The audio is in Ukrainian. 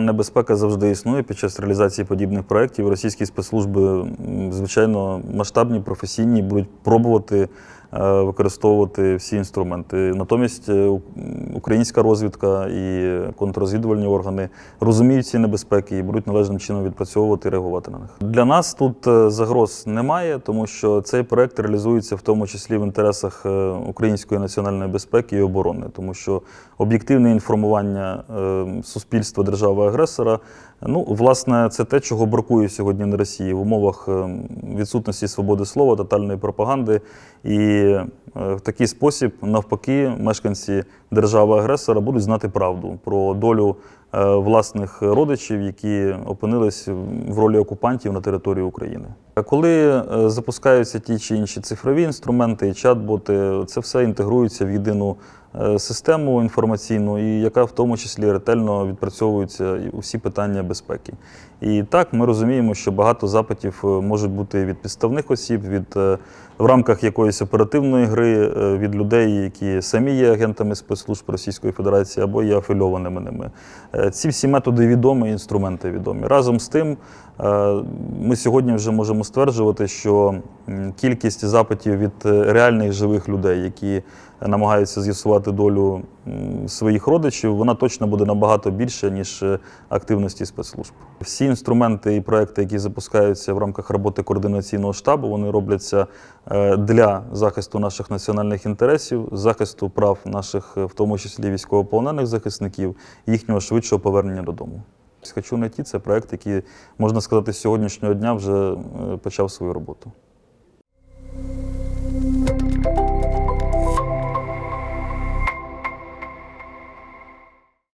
Небезпека завжди існує під час реалізації подібних проєктів. Російські спецслужби, звичайно, масштабні, професійні, будуть пробувати використовувати всі інструменти. Натомість е, українська розвідка і контррозвідувальні органи розуміють ці небезпеки і будуть належним чином відпрацьовувати і реагувати на них. Для нас тут е, загроз немає, тому що цей проект реалізується в тому числі в інтересах е, української національної безпеки і оборони, тому що об'єктивне інформування е, суспільства держави-агресора, ну, власне, це те, чого бракує сьогодні на Росії в умовах е, відсутності свободи слова, тотальної пропаганди. І е, в такий спосіб, навпаки, мешканці держави-агресора будуть знати правду про долю е, власних родичів, які опинились в ролі окупантів на території України. Коли е, запускаються ті чи інші цифрові інструменти, чат-боти, це все інтегрується в єдину е, систему інформаційну, і яка в тому числі ретельно відпрацьовуються і усі питання безпеки. І так ми розуміємо, що багато запитів е, можуть бути від підставних осіб, від е, в рамках якоїсь оперативної гри, е, від людей, які самі є агентами спецслужб Російської Федерації або є афільованими ними. Е, Ці всі методи відомі, інструменти відомі. Разом з тим, е, ми сьогодні вже можемо стверджувати, що кількість запитів від е, реальних живих людей, які намагаються з'ясувати долю своїх родичів, вона точно буде набагато більше, ніж е, активності спецслужб. Всі інструменти і проекти, які запускаються в рамках роботи координаційного штабу, вони робляться е, для захисту наших національних інтересів, захисту прав наших, е, в тому числі військовополонених захисників, їхнього швидшого повернення додому. Хочу найти це проект, який можна сказати з сьогоднішнього дня вже почав свою роботу.